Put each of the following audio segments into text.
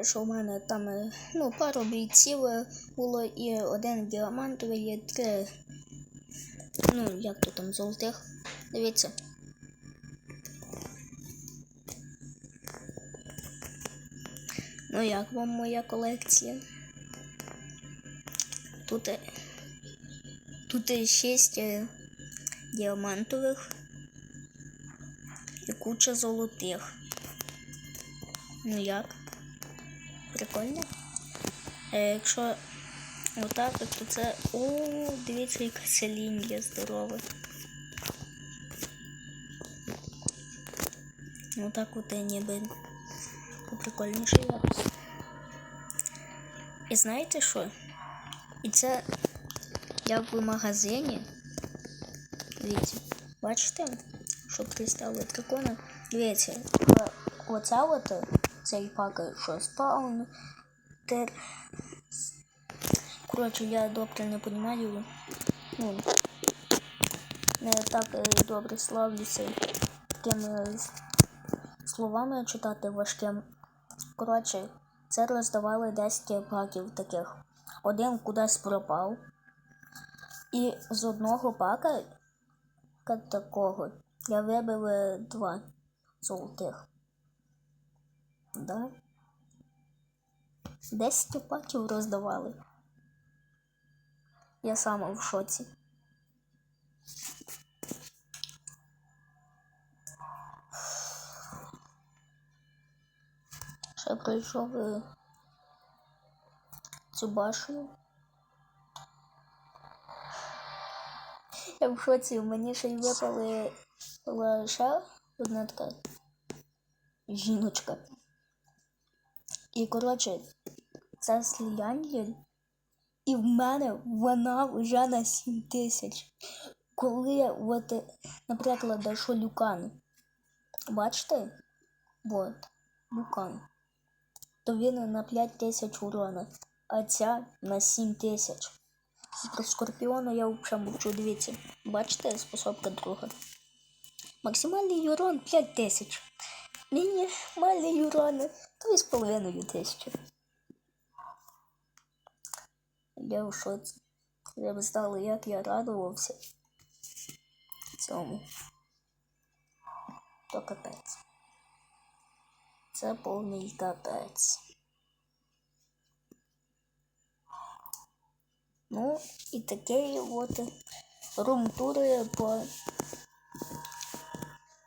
що в мене там е, ну, пару бійців е, було і один діамантовий, і три. Ну, як то там золотих. Дивіться. Ну, як вам моя колекція? Тут, е, тут шість діамантових і куча золотих. Ну як? Прикольно. Е, якщо отак, то це. О, дивіться, яка це лінія здорова. Отак от і ніби прикольніше якось. І знаєте що? І це як в магазині. Дивіться, бачите, що кристали дракона? Дивіться, е, оце от цей пак, що спаун. Тер... Коротше, я добре не розумію. Ну, не так е, добре славлюся такими словами читати важким. Коротше, це роздавали 10 паків таких. Один кудись пропав. І з одного пака такого я вибив е, два золотих. Да? 10 паків роздавали. Я сама в шоці. Ще пройшов е, цю башню. Я в шоці, мені ще й випали лише одна така жіночка. І коротше, це сліяння, і в мене вона вже на 7 тисяч. Коли, от, наприклад, що Люкан, бачите? От, Люкан, то він на 5 тисяч урона, а ця на 7 тисяч. Про Скорпіона я взагалі мовчу, дивіться. Бачите, способка друга. Максимальний урон 5 тисяч. Мінімальний урон 3,5 тисячі. Я в шоці. Ви б знали, як я радувався цьому. То капець. Це повний капець. Ну, і таке от рум-тури по.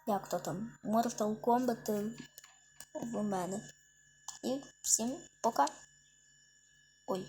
Як то там? Mortal Kombat в мене. І всім пока. Ой.